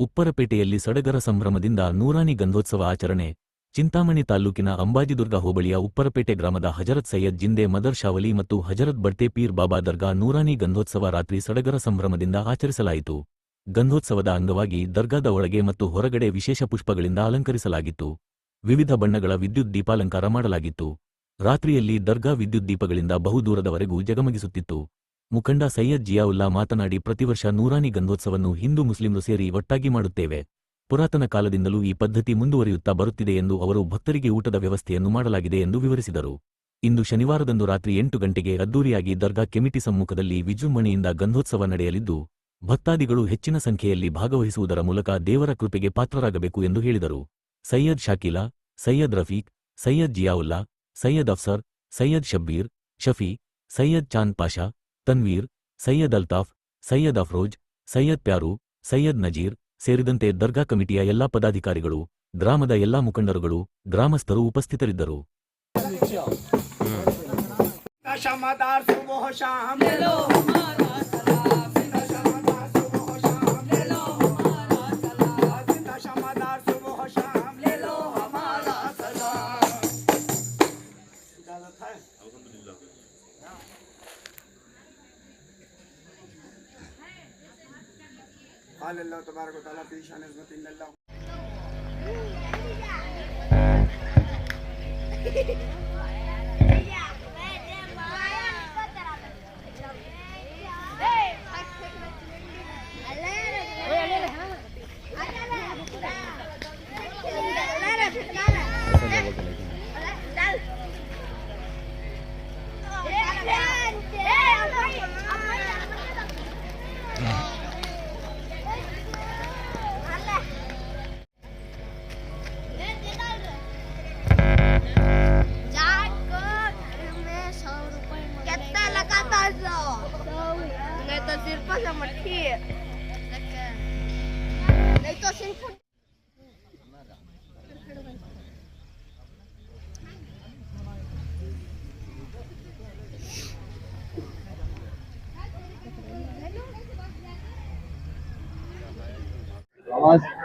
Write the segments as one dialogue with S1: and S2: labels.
S1: ಉಪ್ಪರಪೇಟೆಯಲ್ಲಿ ಸಡಗರ ಸಂಭ್ರಮದಿಂದ ನೂರಾನಿ ಗಂಧೋತ್ಸವ ಆಚರಣೆ. ಚಿಂತಾಮಣಿ ತಾಲ್ಲೂಕಿನ ಅಂಬಾಜಿದುರ್ಗ ಹೋಬಳಿಯ ಉಪ್ಪರಪೇಟೆ ಗ್ರಾಮದ ಹಜರತ್ ಸೈಯದ್ ಜಿಂದೆ ಮದರ್ ಶಾವಲಿ ಮತ್ತು ಹಜರತ್ ಬಡ್ತೆ ಪೀರ್ ಬಾಬಾ ದರ್ಗಾ ನೂರಾನಿ ಗಂಧೋತ್ಸವ ರಾತ್ರಿ ಸಡಗರ ಸಂಭ್ರಮದಿಂದ ಆಚರಿಸಲಾಯಿತು. ಗಂಧೋತ್ಸವದ ಅಂಗವಾಗಿ ದರ್ಗಾದ ಒಳಗೆ ಮತ್ತು ಹೊರಗಡೆ ವಿಶೇಷ ಪುಷ್ಪಗಳಿಂದ ಅಲಂಕರಿಸಲಾಗಿತ್ತು. ವಿವಿಧ ಬಣ್ಣಗಳ ವಿದ್ಯುತ್ ದೀಪಾಲಂಕಾರ ಮಾಡಲಾಗಿತ್ತು. ರಾತ್ರಿಯಲ್ಲಿ ದರ್ಗಾ ವಿದ್ಯುತ್ ದೀಪಗಳಿಂದ ಬಹುದೂರದವರೆಗೂ ಜಗಮಗಿಸುತ್ತಿತ್ತು. ಮುಖಂಡ ಸೈಯದ್ ಜಿಯಾವುಲ್ಲಾ ಮಾತನಾಡಿ ಪ್ರತಿವರ್ಷ ನೂರಾನಿ ಗಂಧೋತ್ಸವನ್ನು ಹಿಂದೂ ಮುಸ್ಲಿಂರು ಸೇರಿ ಒಟ್ಟಾಗಿ ಮಾಡುತ್ತೇವೆ. ಪುರಾತನ ಕಾಲದಿಂದಲೂ ಈ ಪದ್ಧತಿ ಮುಂದುವರಿಯುತ್ತಾ ಬರುತ್ತಿದೆ ಎಂದು ಅವರು ಭಕ್ತರಿಗೆ ಊಟದ ವ್ಯವಸ್ಥೆಯನ್ನು ಮಾಡಲಾಗಿದೆ ಎಂದು ವಿವರಿಸಿದರು. ಇಂದು ಶನಿವಾರದಂದು ರಾತ್ರಿ ಎಂಟು ಗಂಟೆಗೆ ಅದ್ದೂರಿಯಾಗಿ ದರ್ಗಾ ಕೆಮಿಟಿ ಸಮ್ಮುಖದಲ್ಲಿ ವಿಜೃಂಭಣೆಯಿಂದ ಗಂಧೋತ್ಸವ ನಡೆಯಲಿದ್ದು, ಭಕ್ತಾದಿಗಳು ಹೆಚ್ಚಿನ ಸಂಖ್ಯೆಯಲ್ಲಿ ಭಾಗವಹಿಸುವುದರ ಮೂಲಕ ದೇವರ ಕೃಪೆಗೆ ಪಾತ್ರರಾಗಬೇಕು ಎಂದು ಹೇಳಿದರು. ಸೈಯದ್ ಶಾಕಿಲಾ, ಸೈಯದ್ ರಫೀಕ್, ಸೈಯದ್ ಜಿಯಾವುಲ್ಲಾ, ಸೈಯದ್ ಅಫ್ಸರ್, ಸೈಯದ್ ಶಬ್ಬೀರ್, ಶಫಿ, ಸೈಯದ್ ಚಾಂದ್ ಪಾಷಾ ತನ್ವೀರ್ ಸೈಯದ್ ಅಲ್ತಾಫ್ ಸೈಯದ್ ಅಫ್ರೋಜ್ ಸೈಯದ್ ಪ್ಯಾರು ಸೈಯದ್ ನಜೀರ್ ಸೇರಿದಂತೆ ದರ್ಗಾ ಕಮಿಟಿಯ ಎಲ್ಲಾ ಪದಾಧಿಕಾರಿಗಳು ಗ್ರಾಮದ ಎಲ್ಲಾ ಮುಖಂಡರುಗಳು ಗ್ರಾಮಸ್ಥರು ಉಪಸ್ಥಿತರಿದ್ದರು
S2: दशमदार सुबह शाम قال الله تبارك وتعالى في شان عظمة إن الله
S3: sirpa.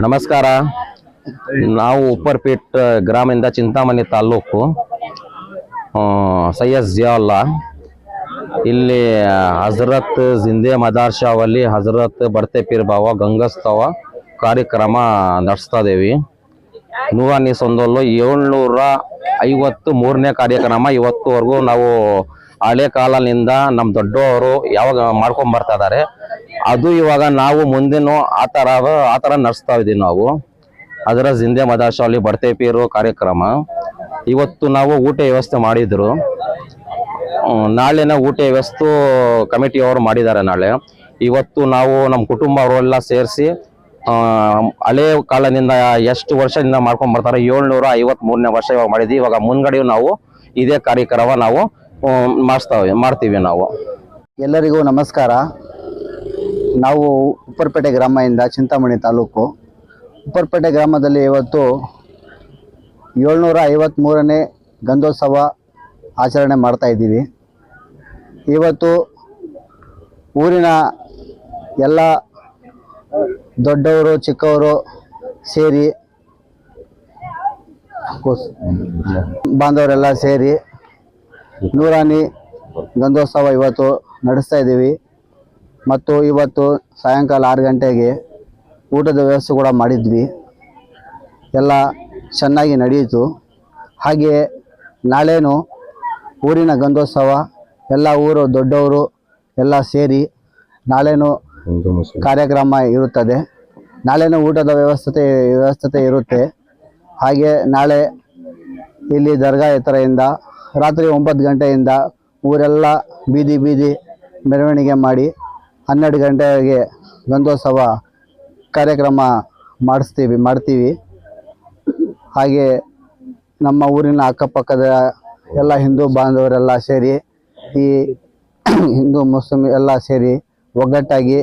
S4: ನಮಸ್ಕಾರ ನಾವು ಉಪ್ಪರ್ಪೇಟ್ ಗ್ರಾಮದಿಂದ ಚಿಂತಾಮಣಿ ತಾಲ್ಲೂಕು ಸೈಯದ್ ಜಿಯಾವುಲ್ಲಾ ಇಲ್ಲಿ ಹಜರತ್ ಜಿಂದೆ ಮದಾರ್ ಶಾವಲ್ಲಿ ಹಜರತ್ ಬರ್ತೆ ಪೀರ್ ಬಾವ ಗಂಗಸ್ತವ ಕಾರ್ಯಕ್ರಮ ನಡೆಸ್ತಾ ಇದೇವಿ ನೂರಾನಿ ಸಂದೋಲು ಏಳ್ನೂರ ಐವತ್ತು ಮೂರನೇ ಕಾರ್ಯಕ್ರಮ ಇವತ್ತುವರೆಗೂ ನಾವು ಹಳೆ ಕಾಲದಿಂದ ನಮ್ಮ ದೊಡ್ಡವರು ಯಾವಾಗ ಮಾಡ್ಕೊಂಡ್ ಬರ್ತಾ ಇದಾರೆ. ಅದು ಇವಾಗ ನಾವು ಮುಂದಿನ ಆ ಥರ ಆ ಥರ ನಡೆಸ್ತಾ ಇದೀವಿ ನಾವು. ಅದರ ಜಿಂದೆ ಮದಾರ್ ಶಾವಲ್ಲಿ ಬರ್ತೆ ಪೀರು ಕಾರ್ಯಕ್ರಮ. ಇವತ್ತು ನಾವು ಊಟ ವ್ಯವಸ್ಥೆ ಮಾಡಿದ್ರು. ನಾಳೆನ ಊಟ ವ್ಯವಸ್ಥೆ ಕಮಿಟಿಯವರು ಮಾಡಿದ್ದಾರೆ ನಾಳೆ. ಇವತ್ತು ನಾವು ನಮ್ಮ ಕುಟುಂಬ ಅವರೆಲ್ಲ ಸೇರಿಸಿ ಹಳೆ ಕಾಲದಿಂದ ಎಷ್ಟು ವರ್ಷದಿಂದ ಮಾಡ್ಕೊಂಡು ಬರ್ತಾರೆ, ಏಳ್ನೂರ ಐವತ್ ಮೂರನೇ ವರ್ಷ ಇವಾಗ ಮಾಡಿದ್ವಿ. ಇವಾಗ ಮುಂದ್ಗಡೆಯೂ ನಾವು ಇದೇ ಕಾರ್ಯಕ್ರಮ ನಾವು ಮಾಡ್ತಾವೆ ಮಾಡ್ತೀವಿ ನಾವು.
S5: ಎಲ್ಲರಿಗೂ ನಮಸ್ಕಾರ. ನಾವು ಉಪ್ಪರಪೇಟೆ ಗ್ರಾಮದಿಂದ ಚಿಂತಾಮಣಿ ತಾಲೂಕು. ಉಪ್ಪರಪೇಟೆ ಗ್ರಾಮದಲ್ಲಿ ಇವತ್ತು ಏಳ್ನೂರ ಐವತ್ತ್ಮೂರನೇ ಗಂಧೋತ್ಸವ ಆಚರಣೆ ಮಾಡ್ತಾ ಇದ್ದೀವಿ. ಇವತ್ತು ಊರಿನ ಎಲ್ಲ ದೊಡ್ಡವರು, ಚಿಕ್ಕವರು ಸೇರಿ ಬಾಂಧವರೆಲ್ಲ ಸೇರಿ ನೂರಾನಿ ಗಂಧೋತ್ಸವ ಇವತ್ತು ನಡೆಸ್ತಾ ಇದ್ದೀವಿ. ಮತ್ತು ಇವತ್ತು ಸಾಯಂಕಾಲ ಆರು ಗಂಟೆಗೆ ಊಟದ ವ್ಯವಸ್ಥೆ ಕೂಡ ಮಾಡಿದ್ವಿ. ಎಲ್ಲ ಚೆನ್ನಾಗಿ ನಡೆಯಿತು. ಹಾಗೆಯೇ ನಾಳೆನೂ ಊರಿನ ಗಂಧೋತ್ಸವ, ಎಲ್ಲ ಊರು ದೊಡ್ಡವರು ಎಲ್ಲ ಸೇರಿ ನಾಳೆನೂ ಕಾರ್ಯಕ್ರಮ ಇರುತ್ತದೆ. ನಾಳೆನೂ ಊಟದ ವ್ಯವಸ್ಥೆ ವ್ಯವಸ್ಥತೆ ಇರುತ್ತೆ. ಹಾಗೆ ನಾಳೆ ಇಲ್ಲಿ ದರ್ಗಾ ಎತ್ತರೆಯಿಂದ ರಾತ್ರಿ ಒಂಬತ್ತು ಗಂಟೆಯಿಂದ ಊರೆಲ್ಲ ಬೀದಿ ಬೀದಿ ಮೆರವಣಿಗೆ ಮಾಡಿ ಹನ್ನೆರಡು ಗಂಟೆಗೆ ಗಂಧೋತ್ಸವ ಕಾರ್ಯಕ್ರಮ ಮಾಡಿಸ್ತೀವಿ, ಮಾಡ್ತೀವಿ. ಹಾಗೆ ನಮ್ಮ ಊರಿನ ಅಕ್ಕಪಕ್ಕದ ಎಲ್ಲ ಹಿಂದೂ ಬಾಂಧವರೆಲ್ಲ ಸೇರಿ ಈ ಹಿಂದೂ ಮುಸ್ಲಿಂ ಎಲ್ಲ ಸೇರಿ ಒಗ್ಗಟ್ಟಾಗಿ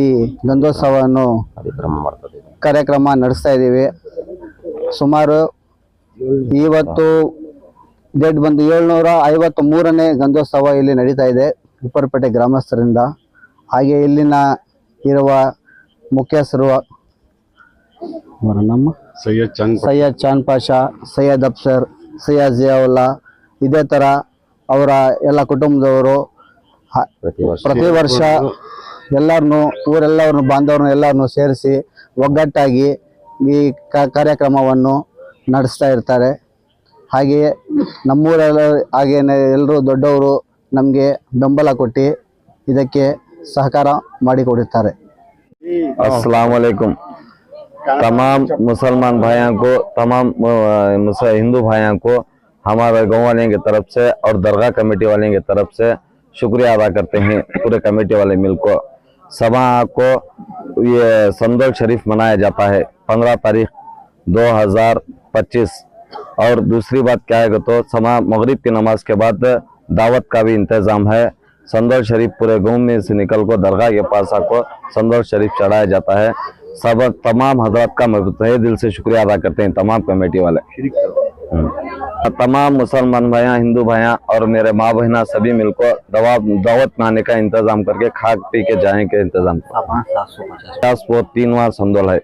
S5: ಈ ಗಂಧೋತ್ಸವವನ್ನು
S4: ಕಾರ್ಯಕ್ರಮ
S5: ನಡೆಸ್ತಾ ಇದ್ದೀವಿ. ಸುಮಾರು ಇವತ್ತು ಡೇಟ್ ಬಂದು ಏಳ್ನೂರ ಐವತ್ತು ಮೂರನೇ ಗಂಧೋತ್ಸವ ಇಲ್ಲಿ ನಡೀತಾ ಇದೆ ಉಪ್ಪರಪೇಟೆ ಗ್ರಾಮಸ್ಥರಿಂದ. ಹಾಗೆ ಇಲ್ಲಿನ ಇರುವ ಮುಖ್ಯಸ್ಥರು ನಮ್ಮ
S6: ಸೈಯದ್ ಚಾನ್
S5: ಸೈಯದ್ ಚಾನ್ ಪಾಷಾ ಸೈಯದ್ ಅಫ್ಸರ್ ಸೈಯದ್ ಜಿಯಾವುಲ್ಲಾ ಇದೇ ಥರ ಅವರ ಎಲ್ಲ ಕುಟುಂಬದವರು ಹ- ಪ್ರತಿ ವರ್ಷ ಎಲ್ಲರನ್ನು ಊರೆಲ್ಲರನ್ನು ಬಾಂಧವರನ್ನು ಎಲ್ಲರನ್ನು ಸೇರಿಸಿ ಒಗ್ಗಟ್ಟಾಗಿ ಈ ಕ- ಕಾರ್ಯಕ್ರಮವನ್ನು ನಡೆಸ್ತಾ ಇರ್ತಾರೆ ಹಾಗೆಯೇ ನಮ್ಮೂರೆಲ್ಲ ಹಾಗೇನೆ ಎಲ್ಲರೂ ದೊಡ್ಡವರು ನಮಗೆ ಬೆಂಬಲ ಕೊಟ್ಟು ಇದಕ್ಕೆ ಸಹಕಾರ ಮಾಡಿಕೊಡುತ್ತಾರೆ
S7: अस्सलाम वालेकुम तमाम मुसलमान भाइयों को तमाम अ, मुस- हिंदू भाइयों को हमारे गाँव वाले की तरफ़ से और दरगाह कमेटी वाले की तरफ़ से शुक्रिया अदा करते हैं पूरे कमेटी वाले मिल को सभा को ये संदोल शरीफ मनाया जाता है पंद्रह तारीख 2025 और दूसरी बात क्या है तो समा मगरिब की नमाज़ के बाद दावत का भी इंतज़ाम है। संदौल शरीफ पूरे गाँव में से निकल को दरगाह के पास आको संदौल शरीफ चढ़ाया जाता है। सब तमाम हज़रत का मैं दिल से शुक्रिया अदा करते हैं तमाम कमेटी वाले। तमाम मुसलमान भाइयाँ हिंदू भाइयाँ और मेरे माँ बहना सभी मिलकर दवा दावत नाने का इंतज़ाम करके खा पी के जाने के इंतज़ाम। पचास। वो तीन बार संदोल है।